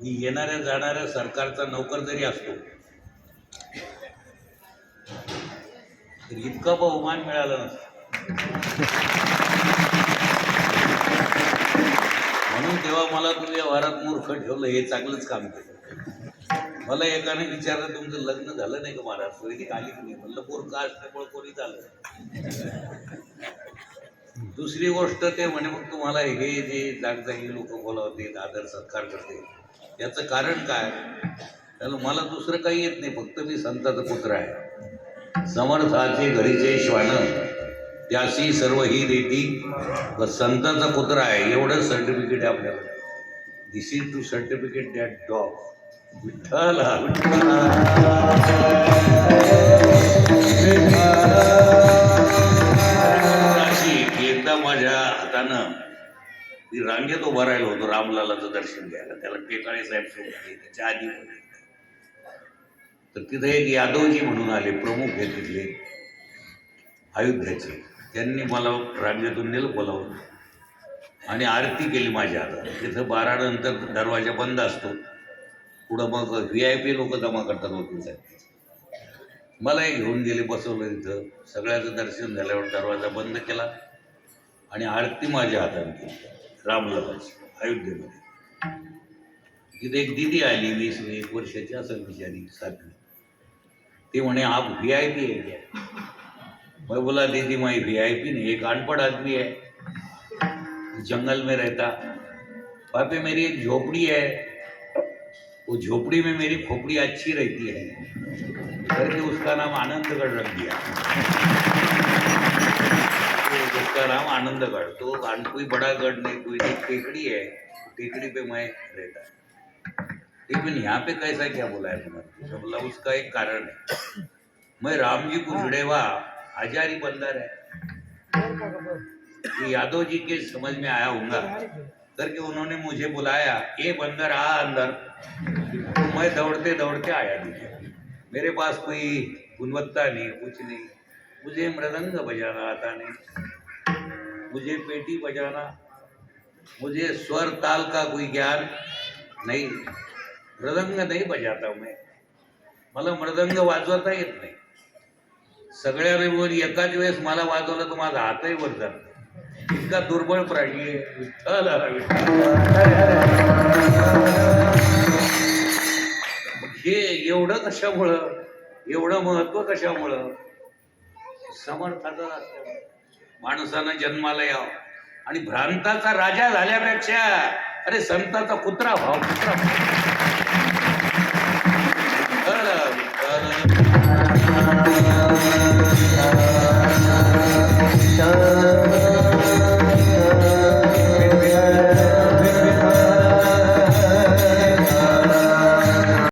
मी येणाऱ्या जाणाऱ्या सरकारचा नोकर जरी असतो तर इतका बहुमान मिळाला नसता. म्हणून तेव्हा मला तुझ्या वारात मूर्ख ठेवलं हे चांगलंच काम केलं. मला एकाने विचारलं तुमचं लग्न झालं नाही का महाराज? आली की नाही म्हणलं मूर्ख असल्यामुळे कोणी झालं दुसरी गोष्ट ते म्हणे मग तुम्हाला हे जे जागजागी लोक बोलावते आदर सत्कार करते याचं कारण काय? त्याला मला दुसरं काही येत नाही फक्त मी संताचा पुत्र आहे. समर्थाचे घरीचे श्वान त्याशी सर्व ही देती संताचा पुत्र आहे. एवढं सर्टिफिकेट आहे आपल्याला this is to certificate that dog Vitthal. हातानं मी रांगेत उभा राहिलो होतो रामलालाचं दर्शन घ्यायला. त्याला टेकाळे साहेब सोबत त्याच्या आधी तर तिथे एक यादवजी म्हणून आले प्रमुख हे तिथले अयोध्याचे. त्यांनी मला रांगेतून नेलं बोलावलं आणि आरती केली माझ्या हातात तिथं बारा नंतर दरवाजा बंद असतो. पुढं मग व्ही आय पी लोक जमा करतात वकील साहेब. मला घेऊन गेले बसवलं तिथं. सगळ्याचं दर्शन झाल्यावर दरवाजा बंद केला. आणि आरती माझ्या हाताने केली रामललाची अयोध्येमध्ये. तिथे एक दिदी आली, वीस, एक वर्षाची असेल बिचारी सातवी ते म्हणे, आप वी आई पी है क्या? मैं बोला, दीदी, मैं वी आई पी नहीं, एक अनपढ़ आदमी है। जंगल में रहता। वहाँ पे मेरी एक झोपड़ी है। वो झोपड़ी में मेरी खोपड़ी अच्छी रहती है। करके उसका नाम आनंदगढ़ रख दिया। तो उसका नाम आनंदगढ़। तो कोई बड़ा गढ़ नहीं कोई एक टेकड़ी है टेकड़ी पे मैं रहता लेकिन यहाँ पे कैसा क्या बोला है तो बोला उसका एक कारण है। मैं राम जी को जुड़े हुआ आजारी बंदर है। ये यादव जी के समझ में आया होगा। करके उन्होंने मुझे बुलाया ये बंदर आ अंदर। तो मैं दौड़ते दौड़ते आया नीचे मेरे पास कोई गुणवत्ता नहीं कुछ नहीं। मुझे मृदंग बजाना आता नहीं। मुझे पेटी बजाना मुझे स्वर ताल का कोई ज्ञान नहीं। मृदंग नाही बजाता मैं। मला मृदंग वाजवता येत नाही। सगळ्या वर एकाच वेळेस मला वाजवलं तर माझा हातही वर जात इतका दुर्बळ प्राणी आहे. विठ्ठल हे एवढं कशामुळं? एवढं महत्त्व कशामुळं? समर्थाचं असल्यामुळे माणसानं जन्माला यावं. आणि भ्रांताचा राजा झाल्यापेक्षा अरे संताचा कुत्रा भाव कुत्रा